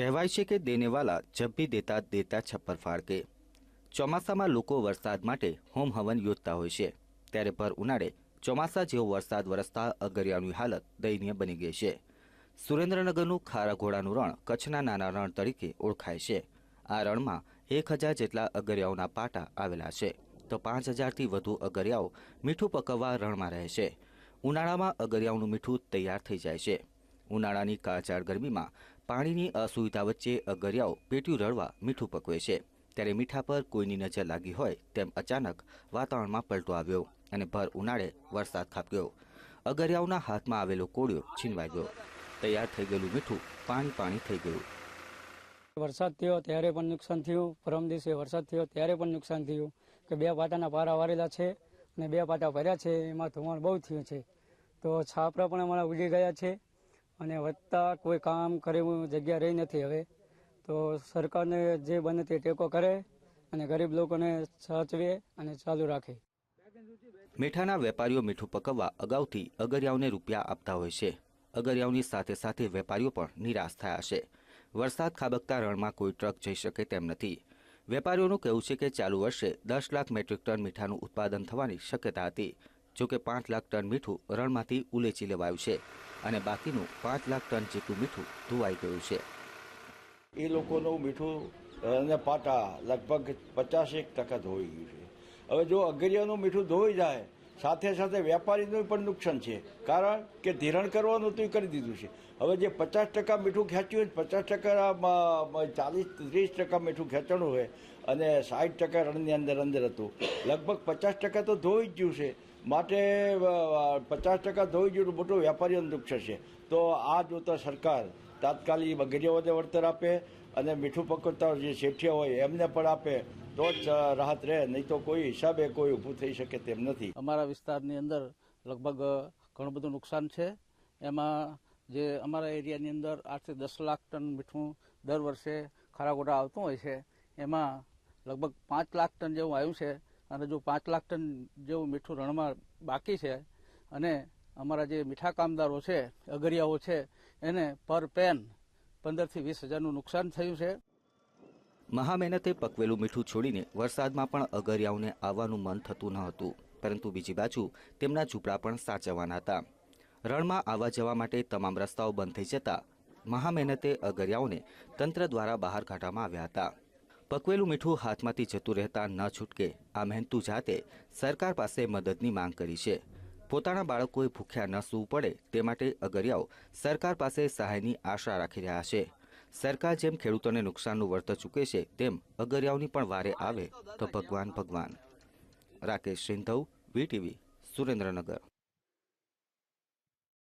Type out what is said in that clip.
કહેવાય છે કે દેનેવાલા જબ દેતા દેતા છપ્પર ફાળકે ચોમાસામાં લોકો વરસાદ માટે હોમ હવન યોજતા હોય છે. ત્યારે ભર ઉનાળે ચોમાસા જેવો વરસાદ વરસતા અગરિયાની હાલત દયનીય બની ગઈ છે. સુરેન્દ્રનગરનું ખારાઘોડાનું રણ કચ્છના નાના રણ તરીકે ઓળખાય છે. આ રણમાં એક હજાર જેટલા અગરિયાઓના પાટા આવેલા છે. તો પાંચ હજારથી વધુ અગરિયાઓ મીઠું પકવવા રણમાં રહે છે. ઉનાળામાં અગરિયાઓનું મીઠું તૈયાર થઈ જાય છે. ઉનાળાની કાળઝાળ ગરમીમાં પાણીની અસુવિધા વચ્ચે અગરિયાઓ પેટ્યું રળવા મીઠું પકવે છે. ત્યારે મીઠા પર કોઈની નજર લાગી હોય તેમ અચાનક વાતાવરણમાં પલટો આવ્યો અને ભર ઉનાળે વરસાદ ખાબક્યો. અગરિયાઓના હાથમાં આવેલો કોળિયો છીનવાઈ ગયો. તૈયાર થઈ ગયેલું મીઠું પાણી પાણી થઈ ગયું. વરસાદ થયો ત્યારે પણ નુકસાન થયું. પરમ દિવસે વરસાદ થયો ત્યારે પણ નુકસાન થયું કે બે પાટાના પારા વારેલા છે અને બે પાટા ભર્યા છે. એમાં ધોવાણ બહુ થયું છે. તો છાપરા પણ અમારા ઉડી ગયા છે. અને વધતા કોઈ કામ કરે જગ્યા રહી નથી હવે, તો સરકારને જે બને તે ટેકો કરે અને ગરીબ લોકોને સાચવે અને ચાલુ રાખે. મીઠાના વેપારીઓ મીઠું પકવવા અગાઉથી અગરિયાઓને રૂપિયા આપતા હોય છે. અગરિયાઓની સાથે સાથે વેપારીઓ પણ નિરાશ થયા છે. વરસાદ ખાબકતા રણમાં કોઈ ટ્રક જઈ શકે તેમ નથી. વેપારીઓનું કહેવું છે કે ચાલુ વર્ષે દસ લાખ મેટ્રિક ટન મીઠાનું ઉત્પાદન થવાની શક્યતા હતી. જોકે પાંચ લાખ ટન મીઠું રણમાંથી ઉલેચી લેવાયું છે અને બાકીનું પાંચ લાખ ટન જેટલું મીઠું ધોવાઈ ગયું છે. એ લોકોનું મીઠું અને પાટા લગભગ પચાસેક ટકા ધોઈ ગયું છે. હવે જો અગરિયાનું મીઠું ધોઈ જાય સાથે સાથે વેપારીનું પણ નુકસાન છે. કારણ કે ધિરાણ કરવાનું તો કરી દીધું છે. હવે જે પચાસ ટકા મીઠું ખેંચ્યું હોય પચાસ ટકા ચાલીસ, ત્રીસ ટકા મીઠું ખેંચવાનું હોય અને સાઠ ટકા રણની અંદર અંદર હતું. લગભગ પચાસ ટકા તો ધોઈ જ ગયું છે. માટે પચાસ ટકા ધોઈ ગયું મોટું વેપારીઓનું નુકસાન છે. તો આ જોતા સરકાર તાત્કાલિક બગડીયાઓને વળતર આપે અને મીઠું પકડતા જે શેઠિયા હોય એમને પણ આપે. તો જ રાહત રહે નહીં તો કોઈ હિસાબે કોઈ ઊભું થઈ શકે તેમ નથી. અમારા વિસ્તારની અંદર લગભગ ઘણું બધું નુકસાન છે. એમાં જે અમારા એરિયાની અંદર આઠથી દસ લાખ ટન મીઠું દર વર્ષે ખારાગોટા આવતું હોય છે. એમાં લગભગ પાંચ લાખ ટન જેવું આવ્યું છે અને જો પાંચ લાખ ટન જેવું મીઠું રણમાં બાકી છે અને અમારા જે મીઠા કામદારો છે, અગરિયાઓ છે, એને પર પેન પંદરથી વીસ હજારનું નુકસાન થયું છે. મહા મહેનતે પકવેલું મીઠું છોડીને વરસાદમાં પણ અગરિયાઓને આવવાનું મન થતું ન હતું, પરંતુ બીજી બાજુ તેમના ઝૂંપડા પણ સાચવવાના હતા. રણમાં આવવા જવા માટે તમામ રસ્તાઓ બંધ થઈ જતા મહા મહેનતે અગરિયાઓને તંત્ર દ્વારા બહાર કાઢવામાં આવ્યા હતા. પકવેલું મીઠું હાથમાંથી જતું રહેતા ન છૂટકે આ મહેનતુ જાતે સરકાર પાસે મદદની માંગ કરી છે. પોતાના બાળકોએ ભૂખ્યા ન સૂવું પડે તે માટે અગરિયાઓ સરકાર પાસે સહાયની આશા રાખી રહ્યા છે. સરકાર જેમ ખેડૂતોને નુકસાનનું વળતર ચૂકે છે, તેમ અગરિયાઓની પણ વારે આવે તો ભગવાન ભગવાન. રાકેશ સિંધવ, વીટીવી, સુરેન્દ્રનગર.